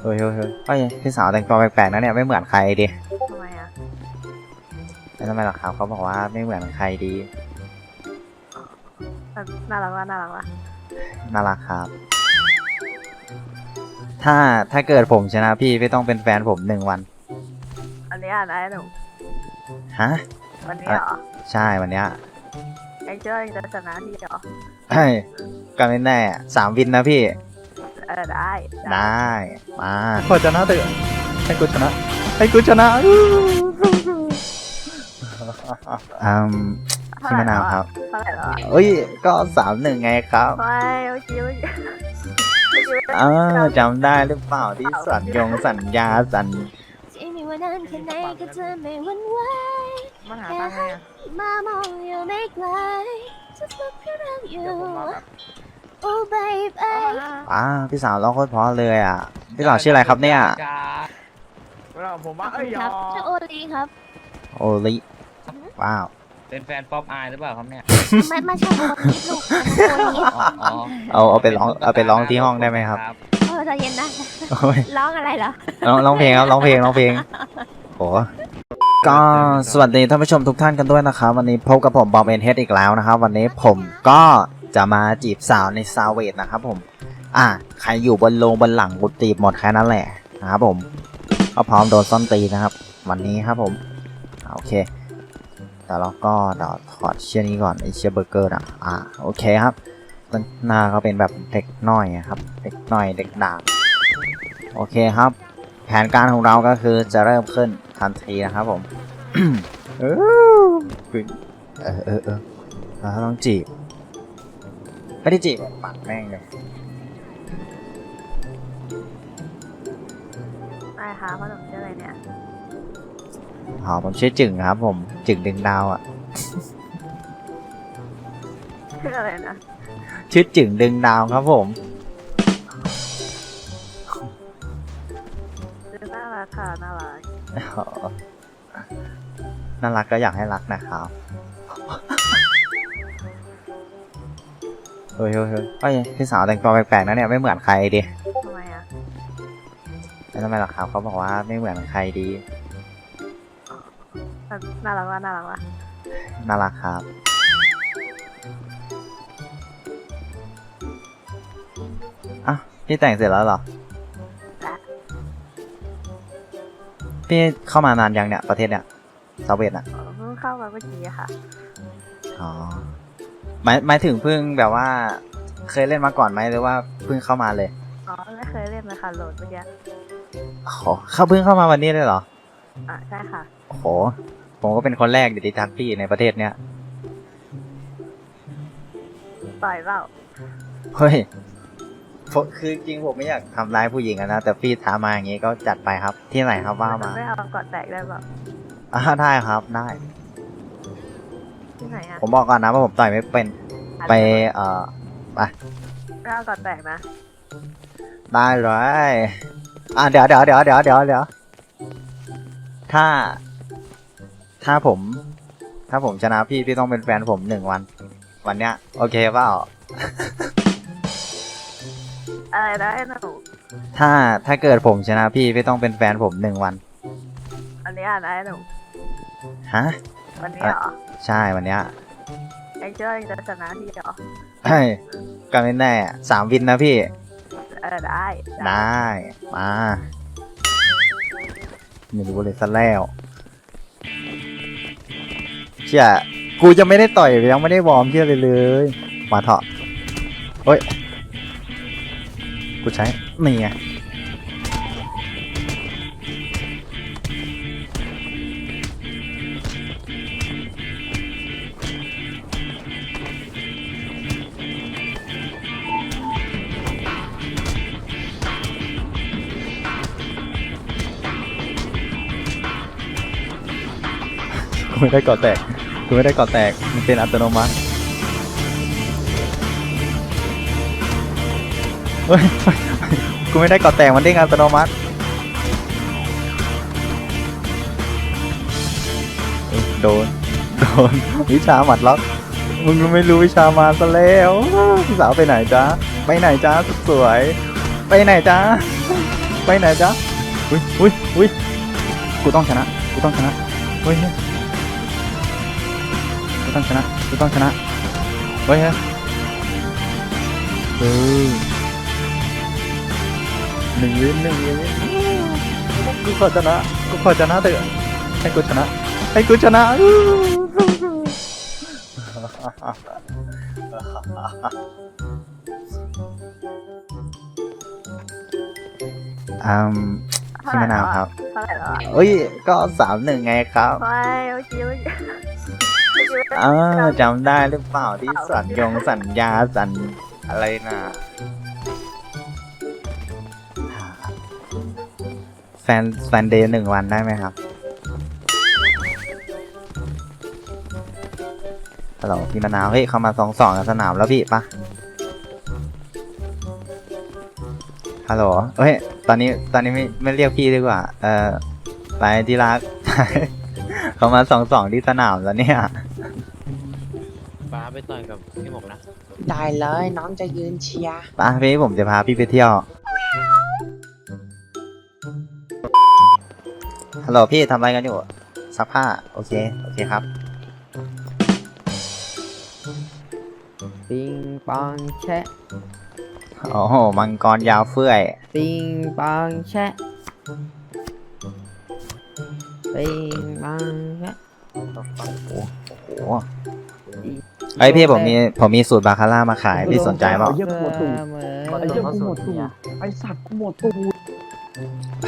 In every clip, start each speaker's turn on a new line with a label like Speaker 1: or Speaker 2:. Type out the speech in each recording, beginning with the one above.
Speaker 1: เฮ้ยเฮ้ยเฮ้ยเฮ้ยพี่สาวแต่งตัวแปลกๆนะเนี่ยไม่เหมือนใครดิ
Speaker 2: ทำไมอะ
Speaker 1: ไม่ทำไมหรอกครับเขาบอกว่าไม่เหมือนใครดี
Speaker 2: น่ารักว่ะน่ารักว่ะ
Speaker 1: น่ารักครับ ถ้าถ้าเกิดผมชนะพี่พี่ต้องเป็นแฟนผมหนึ่งวัน
Speaker 2: อันนี้อ่านได้หนู
Speaker 1: ฮะ
Speaker 2: วันนี้เหรอ
Speaker 1: ใช่วันเนี้ย
Speaker 2: เอ็งเชื่อเอ็งจะชนะที่เหรอ
Speaker 1: เฮ้ยก็ไม่แน่สามวินนะพี่
Speaker 2: เออได้
Speaker 1: ได้มาพอชนะเถอะให้กูชนะ ให้กูชนะอืมพี่มะนาวครับ
Speaker 2: เท่าไหร่แล้วอะ
Speaker 1: เอ้ยก็สามหนึ่งไงครับ
Speaker 2: ไม่เมื่อกี้เมื่อกี้เมื่อกี้
Speaker 1: อ่าจำได้หรือเปล่าที่สัญญงสัญญาสัญ
Speaker 3: ที่มีวันนั้นแค่ไหนก็จะไม่หวันไหว
Speaker 2: มันหาตังค์ไงอะ
Speaker 3: มามองอยู่ไม่ไกล just look around you oh baby
Speaker 1: อ่าพี่สาวร้องโคตรเพราะเลยอะ พี่สาวชื่ออะไรครับเนี่ย
Speaker 4: เราผม
Speaker 3: ขอ
Speaker 4: ว่า
Speaker 3: บ
Speaker 4: เอ้
Speaker 3: คุ
Speaker 4: ย
Speaker 3: ณครับ
Speaker 4: ยอ
Speaker 3: ชื่อโอลีครับ
Speaker 1: โอลิว้าว
Speaker 4: เป็นแฟนป๊อปอายหรือเปล่าครับเนี่ย
Speaker 3: ไม่ไม่ใช่โอลีลูกโอลี
Speaker 4: อ๋ออ๋อ
Speaker 1: เอาเอาไปร้องเอาไปร้องที่ห้องได้ไหมครับ
Speaker 3: เออใจเย็นนะ
Speaker 1: โอ้ย
Speaker 3: ร้องอะไรเหรอ
Speaker 1: ร้องร้องเพลงครับร้องเพลงร้องเพลงโหก็สวัสดีท่านผู้ชมทุกท่านกันด้วยนะครับ วันนี้พบกับผมบอมเอ็นเฮดอีกแล้วนะครับ วันนี้ผมก็ จะมาจีบสาวในซาวเวทนะครับผม อะใครอยู่บนโลงบนหลังกูจีบหมดแค่นั้นแหละนะครับผม ก็พร้อมโดนซ่อนตีนะครับ วันนี้ครับผมโอเคแต่เราก็เดี๋ยวถอดเชือกนี้ก่อนไอเชือกเบอร์เกอร์อะอะโอเคครับหน้าก็เป็นแบบเด็กน้อยอะครับเด็กน้อยเด็กด่างโอเคครับ แผนการของเราก็คือจะเริ่มขึ้นทันทีนะครับผมเออเออเออเออเราต้องจีบ ไม่ได้จีบแบบปัดแม่งเลย
Speaker 2: ได้ค่ะพ่อหนุ่มชื่ออะไรเนี่ย
Speaker 1: อ๋อผมชื่อจึงครับผม จึงดึงดาวอะ
Speaker 2: ชื่ออะไรนะ
Speaker 1: ชื่อจึงดึงดาวครับผม
Speaker 2: ชื่อน่ารักค่ะ น่ารัก
Speaker 1: อ๋อน่ารักก็อยากให้รักนะครับ เฮ้ยเฮ้ยเฮ้ยเฮ้ยพี่สาวแต่งตัวแปลกๆนะเนี่ยไม่เหมือนใครดิ
Speaker 2: ทำไมอะ
Speaker 1: ไม่ทำไมหรอครับเขาบอกว่าไม่เหมือนใครดี
Speaker 2: น่ารักว่ะน่ารักว่ะ
Speaker 1: น่ารักครับ อะ พี่แต่งเสร็จแล้วเหรอ พี่เข้ามานานยังเนี่ย ประเทศเนี่ยซาเวตอะ
Speaker 2: เพิ่งเข้ามาเมื่อกี้ค่ะ
Speaker 1: อ๋อ หมายหมายถึงเพิ่งแบบว่า เคยเล่นมาก่อนไหมหรือว่าเพิ่งเข้ามาเลย
Speaker 2: อ๋อไม่เคยเล่นเลยค่ะโหลดเมื่อกี้
Speaker 1: โอ้โหเขาเพิ่งเข้ามาวันนี้เลยเหรอ
Speaker 2: อะใช่ค่ะ
Speaker 1: โอ้โหผมก็เป็นคนแรกดิที่ทักพี่ในประเทศเนี้ย
Speaker 2: ต่อยเปล่า
Speaker 1: เฮ้ยผมคือจริงผมไม่อยากทำร้ายผู้หญิงอะนะแต่พี่ท้ามาอย่างงี้ก็จัดไปครับที่ไหนครับว่ามา
Speaker 2: ไม่เอากอดแตกได้เปล่า
Speaker 1: อ่าได้ครับได้
Speaker 2: ที่ไหนอะ
Speaker 1: ผมบอกก่อนนะว่าผมต่อยไม่เป็น ไปเอ่อ
Speaker 2: ไม่เอากอดแตกนะ
Speaker 1: ได้เลยอะเดี๋ยวเดี๋ยวเดี๋ยวเดี๋ยวเดี๋ยวเดี๋ยวถ้า ถ้าผม ถ้าผมชนะพี่พี่ต้องเป็นแฟนผมหนึ่งวัน วันเนี้ย โอเคเปล่า
Speaker 2: อะไรนะไอ้หนู
Speaker 1: ถ้าถ้าเกิดผมชนะพี่พี่ต้องเป็นแฟนผมหนึ่งวัน
Speaker 2: อันนี้อ่านได้หนู
Speaker 1: ฮะ
Speaker 2: วันนี้เหรอ
Speaker 1: ใช่วันเนี้ย
Speaker 2: เอ็งเชื่อเอ็งจะชนะที่เหรอ
Speaker 1: เฮ้ยก็ไม่แน่สามวินนะพี่
Speaker 2: เออได้
Speaker 1: ได้ มาไม่รู้เลยซะแล้วเชี่ยกูจะไม่ได้ต่อยยังไม่ได้วอร์มเชี่ยเลยเลย มาเถอะเฮ้ย กูใช้นี่ไง ไม่ได้ก่อแตกกูไม่ได้ก่อแตก มันเป็นอัตโนมัติเฮ้ยกูไม่ได้ก่อแตก มันเด้งอัตโนมัติโดน โดน วิชาหมัดล็อก มึงไม่รู้วิชามาซะแล้วสาวไปไหนจ๊ะ ไปไหนจ๊ะสวย ไปไหนจ๊ะ ไปไหนจ๊ะ อุ้ยอุ้ยอุ้ยกูต้องชนะ กูต้องชนะเฮ้ยเฮ้ย กูต้องชนะกูต้องชนะเฮ้ยเฮ้ยเออหนึ่งวินหนึ่งวินกูขอชนะกูขอชนะเถอะให้กูชนะให้กูชนะอืมพี่มะนาวครับ
Speaker 2: เท่าไหร่แล้วอะ
Speaker 1: เอ้ย ก็สามหนึ่งไงครับ
Speaker 2: ไม่เมื่อกี้เมื่อกี้ เมื่อกี้
Speaker 1: อ่าจำได้หรือเปล่าที่สัญญงสัญญาสัญอะไรน่ะแฟนแฟนเดย์หนึ่งวันได้ไหมครับฮัลโหลพี่มะนาวเฮ้ยเข้ามาสองสองกับสนามแล้วพี่ปะฮัลโหลเฮ้ยตอนนี้ตอนนี้ไม่ไม่เรียกพี่ดีกว่า เออไปที่รักเขามาสองสองที่สนามแล้วเนี่ย
Speaker 4: ป้าไปต่อยกับพี่หมกนะ
Speaker 5: ได้เลยน้องจะยืนเชียร์
Speaker 1: ป้าพี่ผมจะพาพี่ไปเที่ยวฮัลโหลพี่ทำอะไรกันอยู่ซักผ้าโอเคโอเคครับ
Speaker 5: ปิงปองแชะ
Speaker 1: โอ้โหมังกรยาวเฟื่อย
Speaker 5: ปิงปองแชะ ปิงปองแชะ
Speaker 1: ไอยพี่ผมมีผมมีสูตรบาคาร่ามาขายพี่สนใจเปล่า
Speaker 5: เยอะหมดตูด
Speaker 6: ไอ้เหี้ยกูหมดตูดไอ้สัตว์กูหมดตูด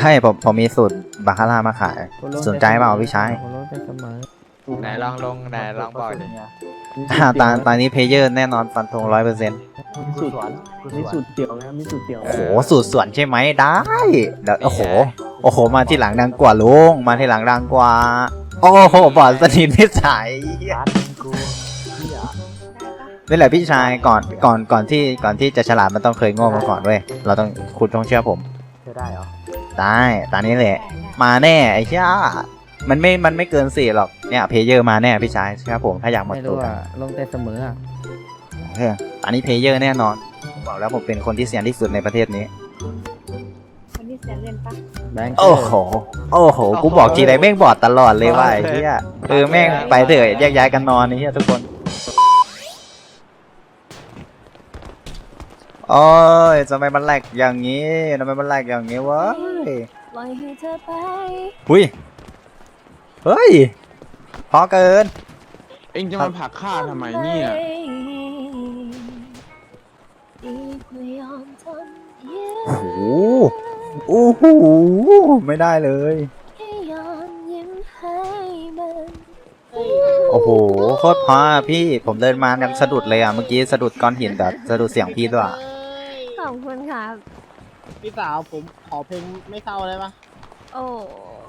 Speaker 1: ให้ผมผมมีสูตรบาคาร่ามาขาย สนใจเปล่าพี่ชาย
Speaker 5: หัวเราะได้เสมอ
Speaker 4: ไหนลองลงไหนลองบอกดิ
Speaker 1: อ่าตอนตอนนี้เพลเยอร์แน่นอนฟันธงร้อยเปอร์เซ็นต์
Speaker 6: มีสูตรมีสูตรเตี๋ยวนะมีสูตรเตี๋ยว
Speaker 1: โอ้โหสูตรสวนใช่ไหมได้เดี๋ยวโอ้โหโอ้โห มาที่หลังดังกว่าลุงมาที่หลังดังกว่า โอ้โหบอดสนิทพิสัย
Speaker 6: ร้านกูเหี้ย
Speaker 1: นี่แหละพี่ชายก่อนก่อนก่อนที่ก่อนที่จะฉลาดมันต้องเคยโง่มาก่อนเว้ยเราต้องคุณต้องเชื่อผม
Speaker 6: เธอได้เหรอ
Speaker 1: ได้ตอนนี้แหละ มาแน่ไอ้เชี่ยมันไม่มันไม่เกินสี่หรอกเนี่ยเพลเยอร์มาแน่พี่ชายเชื่อผมถ้าอยากหมด
Speaker 5: ไม่
Speaker 1: ตั
Speaker 5: รู้
Speaker 1: ว
Speaker 5: อะลงแต่เสมออะ
Speaker 1: เออตอนนี้เพลเยอร์แน่นอนผมบอกแล้วผมเป็นคนที่เสียงที่สุดในประเทศนี้
Speaker 3: คนที่เสียเล่นปะ
Speaker 5: แบงค์
Speaker 1: โอ้โห โอ้โห กูบอกทีไรแม่งบอดตลอดเลยว่าไอ้เหี้ยเออแม่งไปเถอะแยกย้ายกันนอนไอ้เหี้ยทุกคน โอ้ยทำไมมันแหลกอย่างนี้ทำไมมันแหลกอย่างนี้วะ
Speaker 3: ปล่อยให้เธอไป
Speaker 1: หุยเฮ้ย พอเกิน
Speaker 7: เอ็งจะมาผลักข้าทำไมเนี่ย
Speaker 3: ดีกว่ายอมทนยื
Speaker 1: โอ้โหโอ้โหไม่ได้เลย
Speaker 3: แค่ยอมยิ้มให้มัน
Speaker 1: โอ้โหโคตรเพราะอะพี่ผมเดินมายังสะดุดเลยอะเมื่อกี้สะดุดก้อนหินแต่สะดุดเสียงพี่ด้วยอะ
Speaker 3: ข อบคุณครับ
Speaker 6: พี่สาวผมขอเพลงไม่เศร้าได้ปะ
Speaker 3: โอ้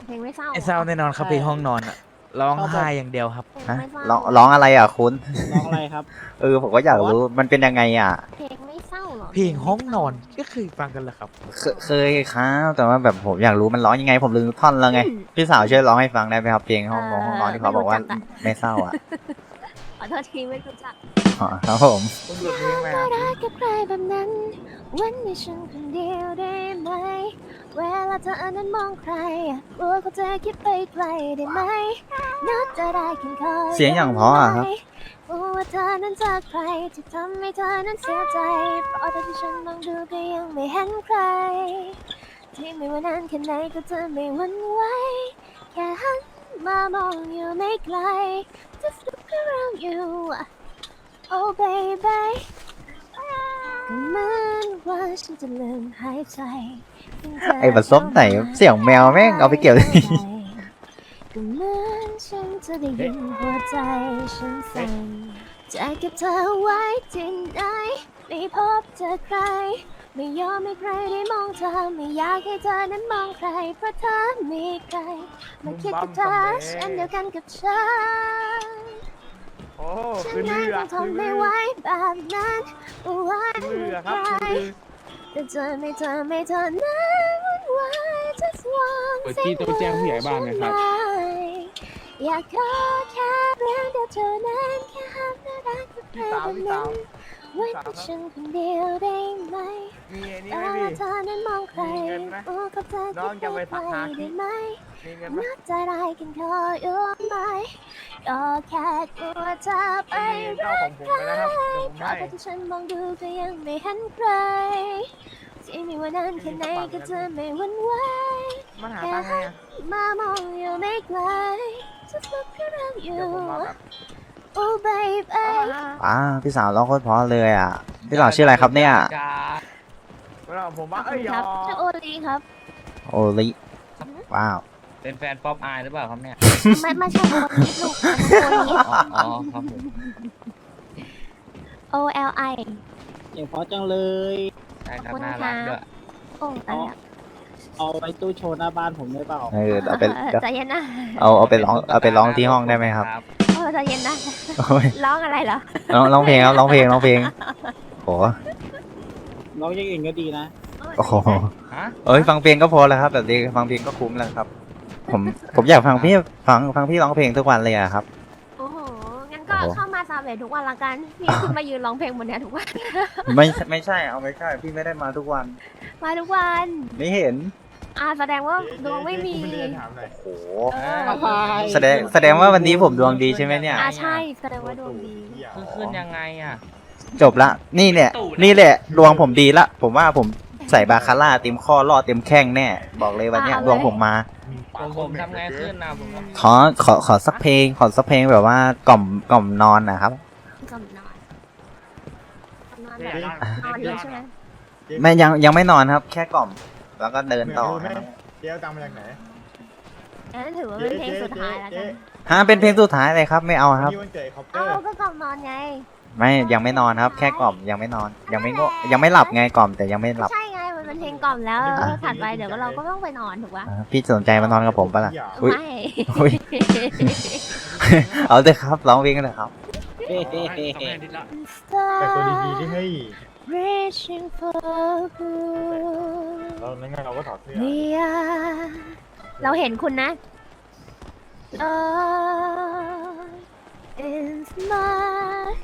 Speaker 3: เพลงไม่เศร้า
Speaker 4: ไอเศร้าแน่นอนครับเพลงห้องนอนอะร้องไห้อย่างเดียวครับ
Speaker 3: เพลง
Speaker 1: ฮะ
Speaker 3: ไม่เศร้า
Speaker 1: ร้องร้องอะไรอะคุณ
Speaker 6: ร้องอะไรครับ
Speaker 1: เออ ผมก็อยากรู้มันเป็นยังไงอะ
Speaker 3: เพลงไม่เศร้าหรอ
Speaker 4: เพลงห้องนอนก็เคยฟังกันแหละครับ
Speaker 1: เคเคยครับแต่ว่าแบบผมอยากรู้มันร้องยังไง ผมลืมท่อนแล้วไง พี่สาวช่วยร้องให้ฟังได้ไหมครับเพลงห้องนอนห้องนอนที่เขาบอกว่าไม่เศร้าอะ
Speaker 3: ขอโทษทีไม่รู้จัก
Speaker 1: อ๋อครับผม
Speaker 4: ผมหลุดเพลงไหม
Speaker 3: ไม่รักกับใครแบบนั้น วันนี้ฉันคนเดียวได้ไหม เวลาเธออันนั้นมองใครกลัวเขาจะคิดไปไกลได้ไหมนัดจะได้กินข้าว
Speaker 1: เสียงอย่างเพราะอะครับ
Speaker 3: กลัวว่าเธอนั้นจะใครที่ทำให้เธอนั้นเสียใจเพราะแต่ที่ฉันมองดูก็ยังไม่เห็นใคร ที่ไม่ว่านานแค่ไหนก็จะไม่หวั่นไหวแค่หันมามองอยู่ไม่ไกล Just look around you Oh baby ก็เหมือนว่าฉันจะลืมหายใจเพียงเธ
Speaker 1: ไอ้บัดซบไหนเสียงแมวแม่งเอาไปเกี่ยวเลย
Speaker 3: ก็เหมือนฉันจะได้ยินหัวใจฉันสั่นจะเก็บเธอไว้ที่ไหนไม่พบเจอใคร ไม่ยอมให้ใครได้มองเธอ ไม่อยากให้เธอนั้นมองใคร เพราะเธอมีใคร มาคิดกับเธอเช่นเดียวกันกับฉัน
Speaker 4: โอ้
Speaker 3: ฉั
Speaker 4: คื
Speaker 3: น
Speaker 4: อ
Speaker 3: นั้
Speaker 4: เรื
Speaker 3: น
Speaker 4: อ
Speaker 3: คงทนไม่ไหวแบบนั้นว่า
Speaker 4: คือเรือค
Speaker 3: ใค
Speaker 4: รับ
Speaker 3: ร
Speaker 4: คือเรือ
Speaker 3: แต่เธอไม่เธอไม่เธอนั้นวุ่นวาย just one
Speaker 7: เปิดที่ต้องแจ้งผู้ใหญ่บ้านนะครับ
Speaker 3: อยากขอแค่เรื่องเดียวเท่านั้นแค่ห้ามน่ารักกับใครแบบนั้น ไว้ให้ฉันคนเดียวได้ไหม
Speaker 4: มีไอ้นี่
Speaker 3: แต่
Speaker 4: ไหม
Speaker 3: ว่า
Speaker 4: พี่
Speaker 3: เธอนั้นมองใคร
Speaker 4: มีเงินไหม
Speaker 3: โอ้กับเธอ
Speaker 4: น้องจะไป
Speaker 3: คิด
Speaker 4: สัก
Speaker 3: ไว้
Speaker 4: หา
Speaker 3: ได้ไหม
Speaker 4: มีเงินไหม
Speaker 3: น่าจะได้กันขออยู่ไหมก็แค่กลัวเธอไป
Speaker 4: มีเจ้าของผมไปแล้วครับเดี๋ยวผม
Speaker 3: เพราะ
Speaker 4: ให้
Speaker 3: ที่ฉันมองดูก็ยังไม่เห็นใครที่มีวันนั้นแค่ไหนก็จะไม่หวันไหว
Speaker 4: มันหาตังค์ไงอะ
Speaker 3: มามองอยู่ไม่ไกล just look around
Speaker 4: เดี๋ยว
Speaker 3: you
Speaker 4: ผมมาแบบ
Speaker 3: oh baby
Speaker 1: อ่าพี่สาวร้องโคตรเพราะเลยอะ พี่สาวชื่ออะไรครับเนี่ย
Speaker 4: แล้วผม
Speaker 3: ขอ
Speaker 4: ว่า
Speaker 3: บ
Speaker 4: เอ้
Speaker 3: คุ
Speaker 4: ย
Speaker 3: ณ
Speaker 4: ย
Speaker 3: ค
Speaker 4: อ
Speaker 3: รับชื่อโอลีครับ
Speaker 1: โอลิว้าว
Speaker 8: เป็นแฟนป๊อปอายหรือเปล่าครับเนี่ย
Speaker 3: ไม่ไม่ใช่โอลีลูกอันนั้นโอลี
Speaker 8: อ๋ออ๋อครับผม
Speaker 3: O L I
Speaker 6: เสียงเพราะจังเลย
Speaker 8: ใช่ครับ
Speaker 3: ขอบคุณ
Speaker 8: น่ารัก
Speaker 3: ค่ะ
Speaker 8: ด้วย
Speaker 3: โอ้ตายแล้ว
Speaker 6: เอาไว้ตู้โชว์หน้าบ้านผมได้เปล่า
Speaker 1: เออเอาไป
Speaker 3: ใจเย็นนะ
Speaker 1: เอาเอาไปร้องเอาไปร้องที่ห้องได้ไหมครับ
Speaker 3: โอ้ใจเย็นนะ
Speaker 1: โอ้ย
Speaker 3: ร้องอะไรเหรอ
Speaker 1: ร้องร้องเพลงครับร้องเพลงร้องเพลงโอ้
Speaker 6: น้องอยังอื่นก็ดีนะ
Speaker 1: โอ้โห
Speaker 8: ฮะ
Speaker 1: เอ้ยฟังเพลงก็พอแล้วครับ แบบนี้ฟังเพลงก็คุ้มแล้วครับ ผมผมอยากฟังพี่ฟังฟังพี่ร้องเพลงทุกวันเลยอะครับ
Speaker 3: โอ้โหงั้นก็
Speaker 1: โอ้โห
Speaker 3: เข้ามาซาเวททุกวันละกันพี่ขึ้นมายืนร้องเพลงบนเนี้ยทุกวัน
Speaker 1: ไม่ไม่ใช่เอาไม่ใช่ พี่ไม่ได้มาทุกวัน
Speaker 3: มาทุกวัน
Speaker 1: ไม่เห็น
Speaker 3: อ่าแสดงว่าดวงไม่มี
Speaker 1: โอ้
Speaker 3: เออ
Speaker 1: แสดงแสดงว่าวันนี้ผมดวงดีใช่ไหมเนี่ย
Speaker 3: อ่าใช่แสดงว่าดวงดี
Speaker 8: คือขึ้นยังไงอะ
Speaker 1: จบละ นี่เนี่ย นี่แหละดวงผมดีละ ผมว่าผมใส่บาคาร่าเต็มข้อรอดเต็มแข้งแน่ บอกเลยวันเนี้ยดวงผมมา
Speaker 8: ผมผมทำไงขึ้นนะผมก็
Speaker 1: ขอขอขอสักเพลง ขอสักเพลงแบบว่ากล่อมกล่อมนอนนะครับ
Speaker 3: ก่อนนอนนอนแบบนอนเลยใช่ไหม
Speaker 1: ไม่ยังยังไม่นอนครับ แค่กล่อม แล้วก็เดินต่อนะครับ
Speaker 9: เจ๊เอาตังค์มาจากไหน
Speaker 3: อันนั้นถือว่าเป็นเพลงสุดท้ายแล้วกัน
Speaker 1: ฮะเป็นเพลงสุดท้ายเลยครับไม่เอาครับ
Speaker 9: นี่วันเกิดคอปเตอ
Speaker 3: เอ้า
Speaker 9: ร์
Speaker 3: ก็ก่อนนอนไง
Speaker 1: ไม่ยังไม่นอนครับ แค่กล่อมยังไม่นอน ยังไม่งยังไม่หลับไงกล่อมแต่ยังไม่หลับ
Speaker 3: ใช่ไง มันเป็นเพลงกล่อมแล้วแล้วก็ถัดไปเดี๋ยวก็เราก็ต้องไปนอนถูกปะ
Speaker 1: อ่าพี่สนใจมานอนกับผมปะล่ะอุ๊ย
Speaker 3: ไม่
Speaker 1: อุ๊ยเอาเลยครับร้องเพลงกันเลยครับ
Speaker 6: เฮ้เฮ้เฮ้เฮ้
Speaker 9: แต่ตัวดีๆที่ให้
Speaker 3: Reaching for good
Speaker 9: เราในงานเราก็ถอดเสื้อ
Speaker 3: We are เราเห็นคุณนะ Oh, it's my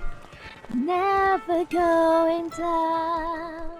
Speaker 3: never going down